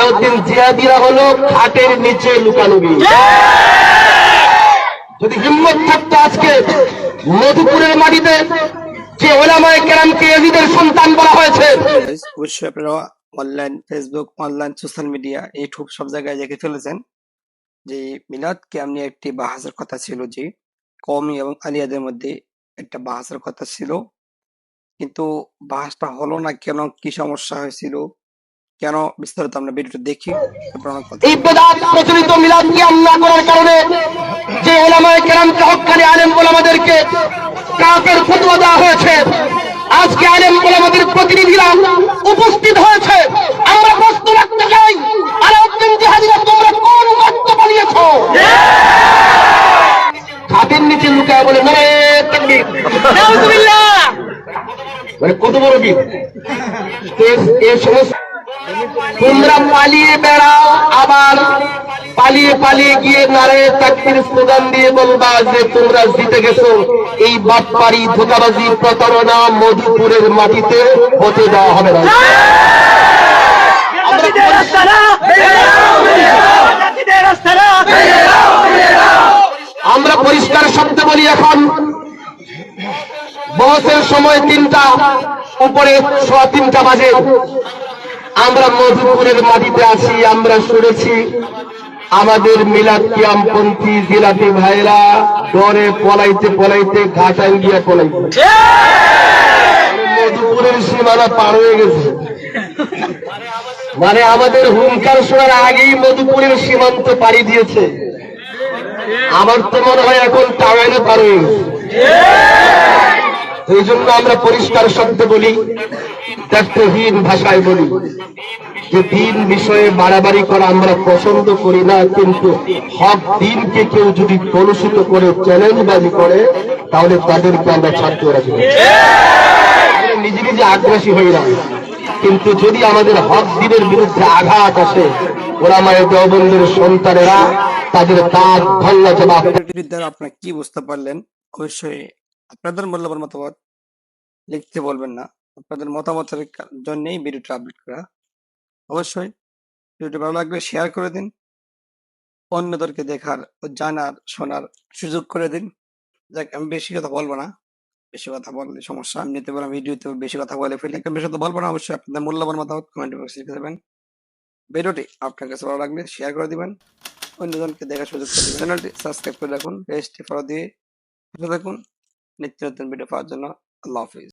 আলাউদ্দিন জিয়াদিরা হলো খাটের নিচে লুকালুকি। যদি হিম্মত থাকতো আজকে মধুপুরের মাটিতে যে ওলামায় কেরামকে এজিদের সন্তান বলা হয়েছে। অবশ্যই আপনারা online Facebook online social media YouTube সব জায়গায় দেখে চলেছেন যে মিলাদ কেয়াম নিয়ে একটি বাহাসের কথা ছিল যে কওমি এবং আলিয়াদের মধ্যে একটা বাহাসের কথা ছিল। কিন্তু বাহাসটা হলো না কেন? কি সমস্যা হয়েছিল? কেন? বিস্তারিত আমরা ভিডিওটা দেখি এই প্রচলিত মিলাদ কিয়াম না করার কারণে যে ওলামায় কেরামকে হকানি আলেম ওলামাদেরকে কাফের ফতোয়া দেওয়া হয়েছে আজকে আলেম ওলামাদের প্রতিনিধিরা উপস্থিত হয়েছে। আমরা প্রশ্ন রাখতে চাই আলাউদ্দিন জিহাদিরা তোমরা কোন মত বানিয়েছ? খাটের নিচে লুকায় বলে মানে তাকবীর। মানে কত বড় দিন এ সমস্ত তোমরা পালিয়ে বেড়াও আবার পালিয়ে পালিয়ে গিয়ে নারে চাকরির স্লোগান দিয়ে বলবা যে তোমরা জিতে গেছো। এই বাটপাড়ি ধোকাবাজি প্রতারণা মধুপুরের মাটিতে হতে দেওয়া হবে না। আমরা পরিষ্কার শব্দে বলি এখন। বহসের সময় তিনটা, উপরে সোয়া তিনটা বাজে। আমরা মধুপুরের মাটিতে আছি আমরা শুনেছি আমাদের মিলাদ কিয়ামপন্থী জিলাপি ভাইরা ডরে পলাইতে পলাইতে ঘাটাল গিয়া পলাইতে মধুপুরের সীমানা পার হয়ে গেছে। মানে আমাদের হুঙ্কার শোনার আগেই মধুপুরের সীমান্ত পাড়ি দিয়েছে। আমার তো মনে হয় এখন টাওয়ারে পার হয়ে গেছে। এই জন্য আমরা পরিষ্কার শব্দে বলি দায়িত্বহীন ভাষায় বলি। যে দিন বিষয়ে বাড়াবাড়ি করা আমরা পছন্দ করি না, কিন্তু হক দিনকে কেউ যদি কলুষিত করে চ্যালেঞ্জবাজি করে, তাহলে তাদেরকে আমরা ছাত্র রাখি নিজে নিজে আগ্রাসী হই না। কিন্তু যদি আমাদের হক দিনের বিরুদ্ধে আঘাত আসে ওরা মায়ের দেওবন্দের সন্তানেরা তাদের তার ভাল্লা জবাব দ্বারা কি বুঝতে পারলেন? অবশ্যই আপনাদের মূল্যবান মতামত লিখতে বলবেন না। আপনাদের মতামতের জন্যেই ভিডিওটা আপলোড করা। অবশ্যই ভিডিওটি ভালো লাগলে শেয়ার করে দিন। অন্যদেরকে দেখার ও জানার, শোনার সুযোগ করে দিন। যাক, আমি বেশি কথা বলব না। বেশি কথা বললে সমস্যা। আমি নিতে পারলাম ভিডিওতে বেশি কথা বলে ফেলি বেশি কথা বলব না। অবশ্যই আপনাদের মূল্যবান মতামত কমেন্ট বক্সে লিখে দেবেন। ভিডিওটি আপনার কাছে ভালো লাগলে শেয়ার করে দিবেন। অন্যজনকে দেখার সুযোগ করে দিবেন। চ্যানেলটি সাবস্ক্রাইব করে রাখুন। পেজটি ফলো দিয়ে থাকুন। নিত্য নতুন পাওয়ার জন্য আল্লাহ হাফিজ।